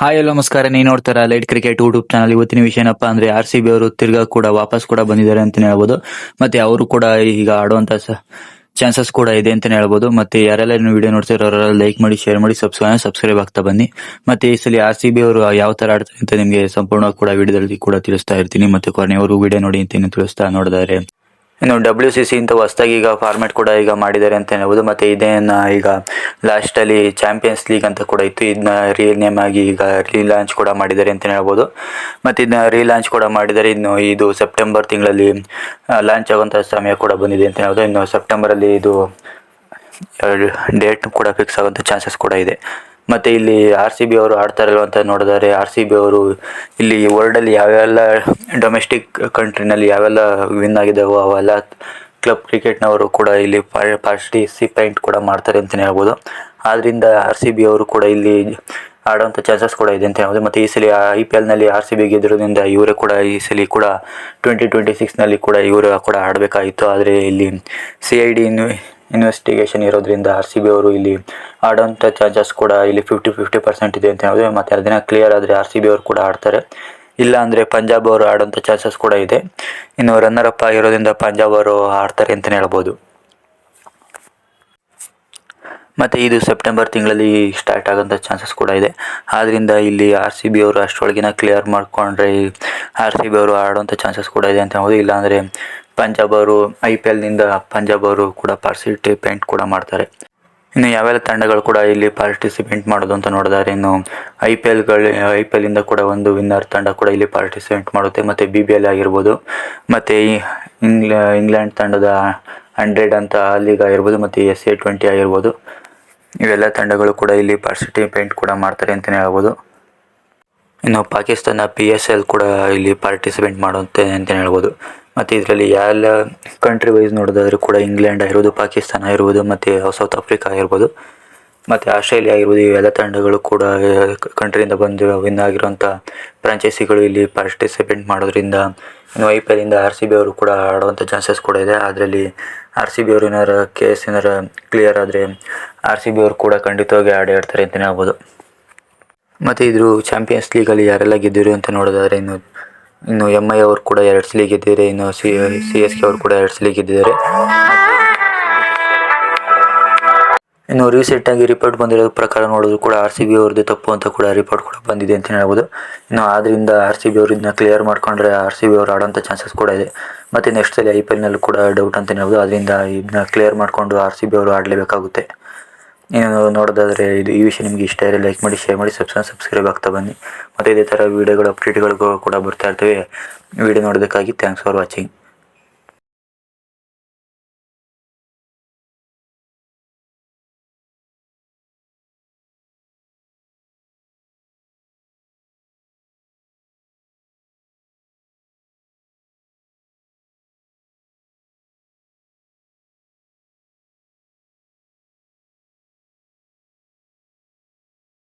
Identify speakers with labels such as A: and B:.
A: Hi ಎಲ್ಲ ನಮಸ್ಕಾರ. ನೀವು ನೋಡ್ತಾರ ಲೈಟ್ ಕ್ರಿಕೆಟ್ ಯೂಟ್ಯೂಬ್ ಚಾನಲ್ ಇವತ್ತಿನ ವಿಷಯ ಏನಪ್ಪಾ ಅಂದ್ರೆ ಆರ್ ಸಿ ಬಿ ಅವರು ತಿರ್ಗಾ ಕೂಡ ವಾಪಸ್ ಕೂಡ ಬಂದಿದ್ದಾರೆ ಅಂತಾನೆ ಹೇಳ್ಬೋದು. ಮತ್ತೆ ಅವರು ಕೂಡ ಈಗ ಆಡುವಂತ ಚಾನ್ಸಸ್ ಕೂಡ ಇದೆ ಅಂತಾನೆ ಹೇಳ್ಬೋದು. ಮತ್ತೆ ಯಾರೆಲ್ಲ ನೀವು ವಿಡಿಯೋ ನೋಡ್ತಿರೋ ಅವರೆಲ್ಲ ಲೈಕ್ ಮಾಡಿ ಶೇರ್ ಮಾಡಿ ಸಬ್ಸ್ಕ್ರೈಬ್ ಸಬ್ಸ್ಕ್ರೈಬ್ ಆಗ್ತಾ ಬನ್ನಿ. ಮತ್ತೆ ಈ ಸಲ ಆರ್ ಸಿ ಬಿ ಅವರು ಯಾವ ತರ ಆಡ್ತಾರೆ ಅಂತ ನಿಮಗೆ ಸಂಪೂರ್ಣ ಕೂಡ ವಿಡಿಯೋದಲ್ಲಿ ಕೂಡ ತಿಳಿಸ್ತಾ ಇರ್ತೀನಿ. ಮತ್ತೆ ಕೊನೆಯವರು ವಿಡಿಯೋ ನೋಡಿ ಅಂತ ತಿಳಿಸ್ತಾ ನೋಡಿದ್ದಾರೆ ಇನ್ನು ಡಬ್ಲ್ಯೂ ಸಿ ಸಿ ಅಂತ ಹೊಸದಾಗಿ ಈಗ ಫಾರ್ಮೆಟ್ ಕೂಡ ಈಗ ಮಾಡಿದ್ದಾರೆ ಅಂತ ಹೇಳ್ಬೋದು. ಮತ್ತೆ ಇದೇನ ಈಗ ಲಾಸ್ಟ್ ಅಲ್ಲಿ ಚಾಂಪಿಯನ್ಸ್ ಲೀಗ್ ಅಂತ ಕೂಡ ಇತ್ತು. ಇದನ್ನ ನೇಮ್ ಆಗಿ ಈಗ ರೀ ಲಾಂಚ್ ಕೂಡ ಮಾಡಿದ್ದಾರೆ ಅಂತಲೇ ಹೇಳ್ಬೋದು. ಮತ್ತೆ ಇದನ್ನ ರೀಲಾಂಚ್ ಕೂಡ ಮಾಡಿದ್ದಾರೆ ಇನ್ನು ಇದು ಸೆಪ್ಟೆಂಬರ್ ತಿಂಗಳಲ್ಲಿ ಲಾಂಚ್ ಆಗುವಂಥ ಸಮಯ ಕೂಡ ಬಂದಿದೆ ಅಂತ ಹೇಳ್ಬೋದು. ಇನ್ನು ಸೆಪ್ಟೆಂಬರ್ ಅಲ್ಲಿ ಇದು ಡೇಟ್ ಕೂಡ ಫಿಕ್ಸ್ ಆಗುವಂತ ಚಾನ್ಸಸ್ ಕೂಡ ಇದೆ. ಮತ್ತೆ ಇಲ್ಲಿ ಆರ್ ಸಿ ಬಿ ಅವರು ಆಡ್ತಾರಲ್ವ ಅಂತ ನೋಡಿದರೆ ಆರ್ ಸಿ ಬಿ ಅವರು ಇಲ್ಲಿ ವರ್ಲ್ಡ್ ಅಲ್ಲಿ ಯಾವೆಲ್ಲ ಡೊಮೆಸ್ಟಿಕ್ ಕಂಟ್ರಿನಲ್ಲಿ ಯಾವೆಲ್ಲ ವಿನ್ ಆಗಿದ್ದಾವೋ ಅವೆಲ್ಲ ಕ್ಲಬ್ ಕ್ರಿಕೆಟ್ನವರು ಕೂಡ ಇಲ್ಲಿ ಪಾರ್ಟಿಸಿಪೇಟ್ ಕೂಡ ಮಾಡ್ತಾರೆ ಅಂತಲೇ ಹೇಳ್ಬೋದು. ಆದ್ದರಿಂದ ಆರ್ ಸಿ ಬಿ ಅವರು ಕೂಡ ಇಲ್ಲಿ ಆಡೋವಂಥ ಚಾನ್ಸಸ್ ಕೂಡ ಇದೆ ಅಂತ ಹೇಳ್ಬೋದು. ಮತ್ತು ಈ ಸಲ ಐ ಪಿ ಎಲ್ನಲ್ಲಿ ಆರ್ ಸಿ ಬಿ ಗೆದ್ದಿರೋದ್ರಿಂದ ಇವರೇ ಕೂಡ ಈ ಸಲ ಕೂಡ ಟ್ವೆಂಟಿ ಟ್ವೆಂಟಿ ಸಿಕ್ಸ್ನಲ್ಲಿ ಕೂಡ ಇವರು ಕೂಡ ಆಡಬೇಕಾಗಿತ್ತು. ಆದರೆ ಇಲ್ಲಿ ಸಿ ಐ ಡಿ ಇನ್ವೆಸ್ಟಿಗೇಷನ್ ಇರೋದ್ರಿಂದ ಆರ್ ಸಿ ಬಿ ಅವರು ಇಲ್ಲಿ ಆಡೋಂಥ ಚಾನ್ಸಸ್ ಕೂಡ ಇಲ್ಲಿ ಫಿಫ್ಟಿ ಫಿಫ್ಟಿ ಪರ್ಸೆಂಟ್ ಇದೆ ಅಂತ ಹೇಳಿದ್ರೆ ಮತ್ತೆ ಎರಡು ದಿನ ಕ್ಲಿಯರ್ ಆದರೆ ಆರ್ ಸಿ ಬಿ ಅವರು ಕೂಡ ಆಡ್ತಾರೆ. ಇಲ್ಲ ಅಂದರೆ ಪಂಜಾಬ್ ಅವರು ಆಡೋಂಥ ಚಾನ್ಸಸ್ ಕೂಡ ಇದೆ. ಇನ್ನು ರನ್ನರ್ ಅಪ್ ಆಗಿರೋದ್ರಿಂದ ಪಂಜಾಬ್ ಅವರು ಆಡ್ತಾರೆ ಅಂತಲೇ ಹೇಳ್ಬೋದು. ಮತ್ತು ಇದು ಸೆಪ್ಟೆಂಬರ್ ತಿಂಗಳಲ್ಲಿ ಸ್ಟಾರ್ಟ್ ಆಗೋಂಥ ಚಾನ್ಸಸ್ ಕೂಡ ಇದೆ. ಆದ್ದರಿಂದ ಇಲ್ಲಿ ಆರ್ ಸಿ ಬಿ ಅವರು ಅಷ್ಟರೊಳಗಿನ ಕ್ಲಿಯರ್ ಮಾಡಿಕೊಂಡ್ರೆ ಆರ್ ಸಿ ಬಿ ಅವರು ಆಡೋಂಥ ಚಾನ್ಸಸ್ ಕೂಡ ಇದೆ ಅಂತ ಹೇಳ್ಬೋದು. ಇಲ್ಲಾಂದರೆ ಪಂಜಾಬ್ ಅವರು ಐ ಪಿ ಎಲ್ನಿಂದ ಪಂಜಾಬ್ ಅವರು ಕೂಡ ಪಾರ್ಸಿಟಿ ಪೇಂಟ್ ಕೂಡ ಮಾಡ್ತಾರೆ. ಇನ್ನು ಯಾವೆಲ್ಲ ತಂಡಗಳು ಕೂಡ ಇಲ್ಲಿ ಪಾರ್ಟಿಸಿಪೇಟ್ ಮಾಡೋದು ಅಂತ ನೋಡಿದರೆ. ಇನ್ನು ಐ ಪಿ ಎಲ್ಗಳು ಐ ಪಿ ಎಲ್ಲಿಂದ ಕೂಡ ಒಂದು ವಿನ್ನರ್ ತಂಡ ಕೂಡ ಇಲ್ಲಿ ಪಾರ್ಟಿಸಿಪೇಟ್ ಮಾಡುತ್ತೆ. ಮತ್ತು ಬಿ ಬಿ ಎಲ್ ಆಗಿರ್ಬೋದು, ಮತ್ತು ಇಂಗ್ಲ, ಇಂಗ್ಲೆಂಡ್ ತಂಡದ ಹಂಡ್ರೆಡ್ ಅಂತ ಲೀಗ್ ಆಗಿರ್ಬೋದು, ಮತ್ತು ಎಸ್ ಎ ಟ್ವೆಂಟಿ ಆಗಿರ್ಬೋದು. ಇವೆಲ್ಲ ತಂಡಗಳು ಕೂಡ ಇಲ್ಲಿ ಪಾರ್ಟಿಸಿಪೇಟ್ ಕೂಡ ಮಾಡ್ತಾರೆ ಅಂತಲೇ ಹೇಳ್ಬೋದು. ಇನ್ನು ಪಾಕಿಸ್ತಾನ ಪಿ ಎಸ್ ಎಲ್ ಕೂಡ ಇಲ್ಲಿ ಪಾರ್ಟಿಸಿಪೇಟ್ ಮಾಡುತ್ತೆ ಅಂತಲೇ ಹೇಳ್ಬೋದು. ಮತ್ತು ಇದರಲ್ಲಿ ಎಲ್ಲ ಕಂಟ್ರಿ ವೈಸ್ ನೋಡೋದಾದ್ರೆ ಕೂಡ ಇಂಗ್ಲೆಂಡ್ ಆಗಿರ್ಬೋದು, ಪಾಕಿಸ್ತಾನ ಆಗಿರ್ಬೋದು, ಮತ್ತು ಸೌತ್ ಆಫ್ರಿಕಾ ಆಗಿರ್ಬೋದು, ಮತ್ತು ಆಸ್ಟ್ರೇಲಿಯಾ ಆಗಿರ್ಬೋದು, ಇವೆಲ್ಲ ತಂಡಗಳು ಕೂಡ ಕಂಟ್ರಿಯಿಂದ ಬಂದು ವಿನ್ ಆಗಿರುವಂಥ ಫ್ರಾಂಚೈಸಿಗಳು ಇಲ್ಲಿ ಪಾರ್ಟಿಸಿಪೇಟ್ ಮಾಡೋದ್ರಿಂದ, ಇನ್ನು I P R C B ಅವರು ಕೂಡ ಆಡುವಂಥ ಚಾನ್ಸಸ್ ಕೂಡ ಇದೆ. ಅದರಲ್ಲಿ ಆರ್ ಸಿ ಬಿ ಅವರು ಏನಾರು ಕೇಸ್ ಏನಾರು ಕ್ಲಿಯರ್ ಆದರೆ ಆರ್ ಸಿ ಬಿ ಅವರು ಕೂಡ ಖಂಡಿತವಾಗಿ ಆಡೇ ಆಡ್ತಾರೆ ಅಂತಲೇ ಹೇಳ್ಬೋದು. ಮತ್ತು ಇದ್ರ ಚಾಂಪಿಯನ್ಸ್ ಲೀಗಲ್ಲಿ ಯಾರೆಲ್ಲ ಗೆದ್ದಿರು ಅಂತ ನೋಡೋದಾದ್ರೆ ಇನ್ನು ಇನ್ನು ಎಂ ಐ ಅವರು ಕೂಡ ಎರಡು ಸಲ ಗೆದ್ದಿದ್ದಾರೆ ಇನ್ನು ಸಿ ಸಿ ಎಸ್ ಕೆ ಅವರು ಕೂಡ ಎರಡು ಸಲ ಗೆದ್ದಿದ್ದಾರೆ ಇನ್ನು ರೀಸೆಂಟಾಗಿ ರಿಪೋರ್ಟ್ ಬಂದಿರೋ ಪ್ರಕಾರ ನೋಡಿದ್ರು ಕೂಡ ಆರ್ ಸಿ ಬಿ ಅವ್ರದ್ದು ತಪ್ಪು ಅಂತ ಕೂಡ ರಿಪೋರ್ಟ್ ಕೂಡ ಬಂದಿದೆ ಅಂತ ಹೇಳ್ಬೋದು. ಇನ್ನು ಆದ್ದರಿಂದ ಆರ್ ಸಿ ಬಿ ಅವರು ಇದನ್ನ ಕ್ಲಿಯರ್ ಮಾಡ್ಕೊಂಡ್ರೆ ಆರ್ ಸಿ ಬಿ ಅವರು ಆಡೋಂಥ ಚಾನ್ಸಸ್ ಕೂಡ ಇದೆ. ಮತ್ತು ನೆಕ್ಸ್ಟ್ ಸಲ ಐ ಪಿ ಎಲ್ನಲ್ಲೂ ಕೂಡ ಡೌಟ್ ಅಂತ ಹೇಳ್ಬೋದು. ಅದರಿಂದ ಇದನ್ನ ಕ್ಲಿಯರ್ ಮಾಡಿಕೊಂಡು ಆರ್ ಸಿ ಬಿ ಅವರು ಆಡಲೇಬೇಕಾಗುತ್ತೆ. ನೋಡೋದಾದರೆ ಇದು ಈ ವಿಷಯ ನಿಮಗೆ ಇಷ್ಟ ಇರಲಿ ಲೈಕ್ ಮಾಡಿ ಶೇರ್ ಮಾಡಿ ಸಬ್ಸ್ಕ್ರೈಬ್ ಸಬ್ಸ್ಕ್ರೈಬ್ ಆಗ್ತಾ ಬನ್ನಿ. ಮತ್ತು ಇದೇ ಥರ ವೀಡಿಯೋಗಳು ಅಪ್ಡೇಟ್ಗಳು ಕೂಡ ಬರ್ತಾ ಇರ್ತವೆ. ವೀಡಿಯೋ ನೋಡೋದಕ್ಕಾಗಿ ಥ್ಯಾಂಕ್ಸ್ ಫಾರ್ ವಾಚಿಂಗ್